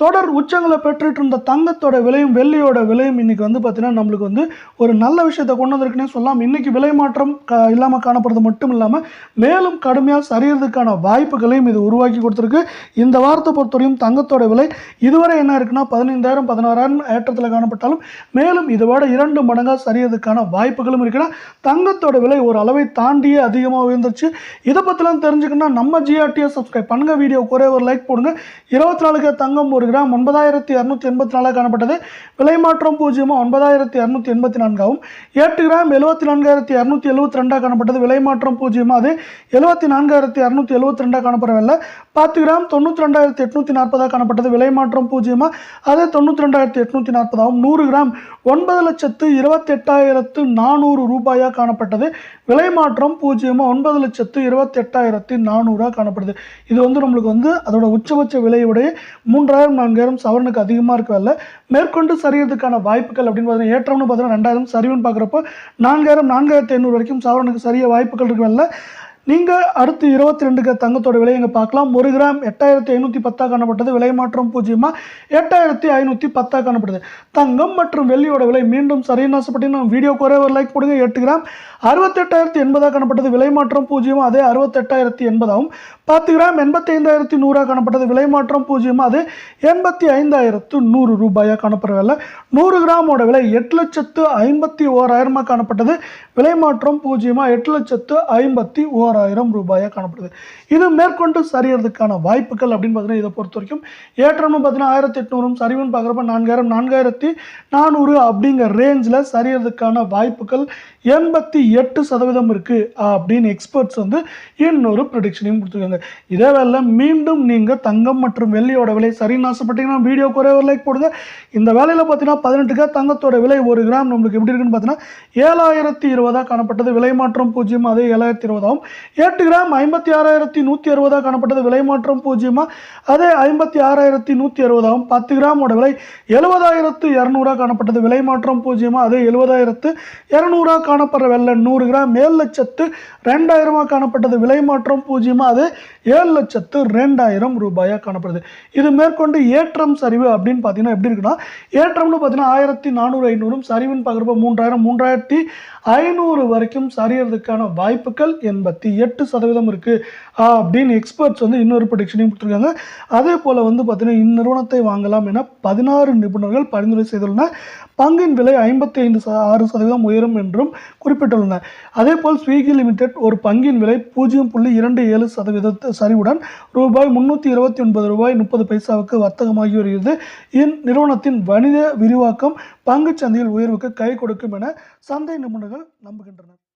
தொடர் உச்சங்களை பெற்றுட்டு இருந்த தங்கத்தோட விலையும் வெள்ளியோட விலையும் இன்னைக்கு வந்து பார்த்திங்கன்னா நம்மளுக்கு வந்து ஒரு நல்ல விஷயத்தை கொண்டு வந்திருக்குன்னே சொல்லலாம் இன்றைக்கி விலை மாற்றம் க இல்லாமல் காணப்படுறது மட்டும் இல்லாமல் மேலும் கடுமையாக சரியறதுக்கான வாய்ப்புகளையும் இது உருவாக்கி கொடுத்துருக்கு. இந்த வாரத்தை பொறுத்தவரையும் தங்கத்தோட விலை இதுவரை என்ன இருக்குன்னா பதினைந்தாயிரம் பதினாறாயிரம் ஏற்றத்தில் காணப்பட்டாலும் மேலும் இதோட இரண்டு மடங்காக சரியறதுக்கான வாய்ப்புகளும் இருக்குன்னா தங்கத்தோட விலை ஒரு அளவை தாண்டியே அதிகமாக உயர்ந்துருச்சு. இதை பற்றிலாம் தெரிஞ்சுக்கணும்னா நம்ம ஜிஆர்டியை சப்ஸ்கிரைப் பண்ணுங்கள் வீடியோ குறைய ஒரு லைக் போடுங்க. இருபத்தி நாலுக்கு தங்கம் ஒரு கிராம் ஒன்பதாயிரத்தி இரநூத்தி எண்பத்தி நாலாக காணப்பட்டது. விலை மாற்றம் பூஜ்ஜியமாக ஒன்பதாயிரத்தி இரநூத்தி எண்பத்தி நான்காகவும் எட்டு கிராம் எழுபத்தி நான்காயிரத்தி இரநூத்தி எழுபத்தி ரெண்டாக காணப்பட்டது. விலை மாற்றம் பூஜ்ஜியமாக அது எழுபத்தி நான்காயிரத்தி இரநூத்தி எழுபத்தி ரெண்டாக காணப்படவில்லை. பத்து கிராம் தொண்ணூற்றி ரெண்டாயிரத்தி எட்நூற்றி நாற்பதாக காணப்பட்டது. விலை மாற்றம் பூஜ்ஜியமாக அது தொண்ணூற்றி ரெண்டாயிரத்தி எட்நூற்றி நாற்பதாகவும் நூறு கிராம் ஒன்பது லட்சத்து இருபத்தெட்டாயிரத்து நானூறு ரூபாயாக காணப்பட்டது. விலை மாற்றம் பூஜ்ஜியமாக ஒன்பது லட்சத்து இருபத்தெட்டாயிரத்தி நானூறாக காணப்படுது. இது வந்து நம்மளுக்கு வந்து அதோட உச்சபட்ச விலையுடைய மூன்றாயிரம் நான்காயிரம் சவரனுக்கு அதிகமாக இருக்கவில்ல மேற்கொண்டு சரியறதுக்கான வாய்ப்புகள் அப்படின்னு பார்த்தீங்கன்னா ஏற்றம்னு பார்த்தீங்கன்னா ரெண்டாயிரம் சரிவுன்னு பார்க்குறப்போ நான்காயிரம் நான்காயிரத்தி ஐநூறு வரைக்கும் சவரனுக்கு சரிய வாய்ப்புகள் இருக்கவில்ல நீங்கள் அடுத்து இருபத்தி ரெண்டுக்கு தங்கத்தோட விலை இங்கே பார்க்கலாம். ஒரு கிராம் எட்டாயிரத்தி ஐநூற்றி பத்தாக காணப்பட்டது. விலை மாற்றம் பூஜ்ஜியமாக எட்டாயிரத்தி ஐநூற்றி பத்தாக காணப்பட்டது. தங்கம் மற்றும் வெள்ளியோட விலை மீண்டும் சரின்னு ஆசைப்பட்டீங்கன்னா வீடியோ குறைய ஒரு லைக் போடுங்க. எட்டு கிராம் அறுபத்தெட்டாயிரத்தி எண்பதாக காணப்பட்டது. விலை மாற்றம் பூஜ்ஜியமாக அதே அறுபத்தெட்டாயிரத்தி எண்பதாகவும். பத்து கிராம் எண்பத்தி ஐந்தாயிரத்தி நூறாக காணப்பட்டது. விலை மாற்றம் பூஜ்ஜியமாக அது எண்பத்தி ஐந்தாயிரத்து நூறு ரூபாயாக காணப்படவில்லை நூறு கிராமோட விலை எட்டு லட்சத்து ஐம்பத்தி ஓராயிரமாக காணப்பட்டது. விலை மாற்றம் பூஜ்ஜியமாக எட்டு லட்சத்து ஐம்பத்தி ஓராயிரம். ரூபாயாக காணப்படுது. இது மேற்கொண்டு சரியறதுக்கான வாய்ப்புகள் அப்படின்னு பார்த்தீங்கன்னா இதை பொறுத்த வரைக்கும் ஏற்றமும் பார்த்தீங்கன்னா ஆயிரத்தி எட்நூறும் சரிவுன்னு பார்க்குறப்ப நான்காயிரம் நான்காயிரத்தி நானூறு அப்படிங்கிற ரேஞ்சில் சரியறதுக்கான வாய்ப்புகள் எண்பத்தி எட்டு சதவீதம் இருக்குது அப்படின்னு எக்ஸ்பர்ட்ஸ் வந்து இன்னொரு ப்ரொடிக்ஷனையும் கொடுத்துருக்காங்க. இதே வேலை மீண்டும் நீங்கள் தங்கம் மற்றும் வெள்ளியோட விலை சரின்னு ஆசைப்பட்டீங்கன்னா வீடியோ குறைய ஒரு லைக் போடுங்க. இந்த வேலையில் பார்த்தீங்கன்னா பதினெட்டுக்கா தங்கத்தோட விலை ஒரு கிராம் நம்மளுக்கு எப்படி இருக்குன்னு பார்த்தீங்கன்னா ஏழாயிரத்தி இருபதாக காணப்பட்டது. விலை மாற்றம் பூஜ்ஜியம் அதே ஏழாயிரத்தி இருபதாகவும் எட்டு கிராம் ஐம்பத்தி ஆறாயிரத்தி நூற்றி அறுபதாக காணப்பட்டது. விலை மாற்றம் பூஜ்ஜியமாக அதே ஐம்பத்தி ஆறாயிரத்தி நூற்றி அறுபதாகவும் பத்து கிராமோட விலை எழுபதாயிரத்து இரநூறாக காணப்பட்டது. விலை மாற்றம் பூஜ்ஜியமாக அதே எழுபதாயிரத்து இரநூறாக காணப்படுற வெள்ளை நூறு கிராம் ஏழு லட்சத்து ரெண்டாயிரமாக காணப்பட்டது. விலை மாற்றம் பூஜ்ஜியமாக அது ஏழு லட்சத்து ரெண்டாயிரம் ரூபாயாக காணப்படுது. இது மேற்கொண்டு ஏற்றம் சரிவு அப்படின்னு பார்த்தீங்கன்னா எப்படி இருக்குன்னா ஏற்றம்னு பார்த்தீங்கன்னா ஆயிரத்தி நானூறு ஐநூறும் சரிவுன்னு பார்க்குறப்ப மூன்றாயிரம் மூன்றாயிரத்தி ஐநூறு வரைக்கும் சரியறதுக்கான வாய்ப்புகள் எண்பத்தி எட்டு சதவீதம் இருக்குது அப்படின்னு எக்ஸ்பர்ட்ஸ் வந்து இன்னொரு ப்ரொடிக்ஷனையும் கொடுத்துருக்காங்க. அதே போல் வந்து பார்த்திங்கன்னா இந்நிறுவனத்தை வாங்கலாம் என பதினாறு நிபுணர்கள் பரிந்துரை செய்துள்ளனர். பங்கின் விலை ஐம்பத்தி ஐந்து ஆறு சதவீதம் உயரும் என்றும் குறிப்பிட்டுள்ளனர். அதே போல் ஸ்விக்கி லிமிடெட் ஒரு பங்கின் விலை பூஜ்ஜியம் புள்ளி இரண்டு ஏழு சதவீத சரிவுடன் ரூபாய் முந்நூற்றி இருபத்தி ஒன்பது ரூபாய் முப்பது பைசாவுக்கு வர்த்தகமாகி வருகிறது. இந்நிறுவனத்தின் வணிக விரிவாக்கம் பங்குச் சந்தையில் உயர்வுக்கு கை கொடுக்கும் என சந்தை நிபுணர்கள் நம்புகின்றனர்.